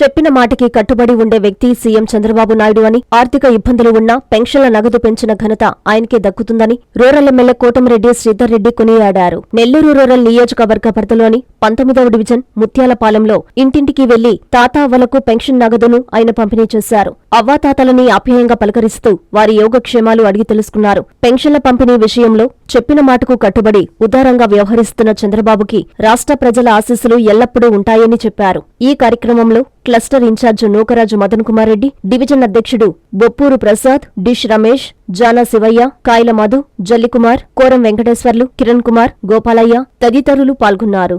చెప్పిన మాటకి కట్టుబడి ఉండే వ్యక్తి సీఎం చంద్రబాబు నాయుడు అని ఆర్థిక ఇబ్బందులు ఉన్నా పెన్షన్ల నగదు పెంచిన ఘనత ఆయనకే దక్కుతుందని రూరల్ ఎమ్మెల్యే కోటమిరెడ్డి శ్రీధర్ రెడ్డి కొనియాడారు. నెల్లూరు రూరల్ నియోజకవర్గ పరిధిలోని పంతొమ్మిదవ డివిజన్ ముత్యాలపాలెంలో ఇంటింటికి వెళ్ళి తాతావ్వలకు పెన్షన్ నగదును ఆయన పంపిణీ చేశారు. అవ్వాతాతలని ఆప్యాయంగా పలకరిస్తూ వారి యోగక్షేమాలు అడిగి తెలుసుకున్నారు. పెన్షన్ల పంపిణీ విషయంలో చెప్పిన మాటకు కట్టుబడి ఉదారంగా వ్యవహరిస్తున్న చంద్రబాబుకి రాష్ట్ర ప్రజల ఆశీస్సులు ఎల్లప్పుడూ ఉంటాయని చెప్పారు. ఈ కార్యక్రమంలో cluster incharge Nookaraju Madan Kumar Reddy division అధ్యక్షుడు బొప్పూరు ప్రసాద్ డిష్ రమేష్ జానా శివయ్య కాయల మధు జల్లికుమార్ కోరం వెంకటేశ్వర్లు కిరణ్ కుమార్ గోపాలయ్య తదితరులు పాల్గొన్నారు.